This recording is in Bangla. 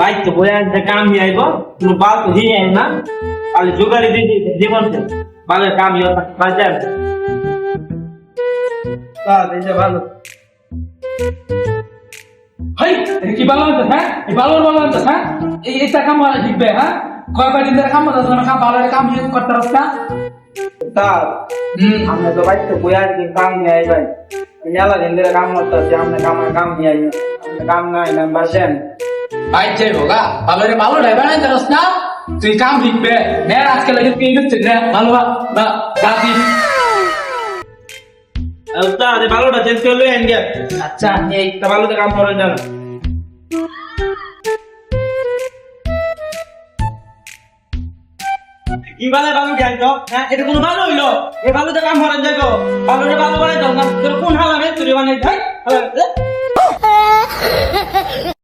বাইক তো বয়ে আনতে কাম হি আইব। কোনো বাল তো হি আই না। খালি জোগাড়ি দিয়ে জীবন সে বালের কাম হি তা দিছে ভালো। হাই কি ভালো আছে হ্যাঁ? এই ভালো হ্যাঁ? এই এটা কাম ভালো শিখবে হ্যাঁ? কয়বার দিন ধরে কাম করতে তোমার কাম ভালো কাম ইয়ে করতে রাস্তা তা হুম। আমরা তো বাইক তো বয়ে আনতে কাম হি আই ভাই মেলা দিন ধরে কাম করতে আমরা কাম কাম হি আই আমরা কাম নাই না বাসেন ভাই যাই হোগা ভালো রে ভালো রে বানাইতে রাস্তা তুই কাম শিখবে নে আজকে লাগে তুই দিচ্ছে রে ভালো বা দাদি তা ভালোটা চেঞ্জ করে লই আন গে আচ্ছা এই তা ভালোতে কাম করেন জানো কি ভালো ভালো জ্ঞান তো হ্যাঁ এটা কোনো ভালো হইল এই ভালোতে কাম করেন যাইতো ভালো ভালো বানাই দাও না তোর কোন રહેવા નહીં થાય. હવે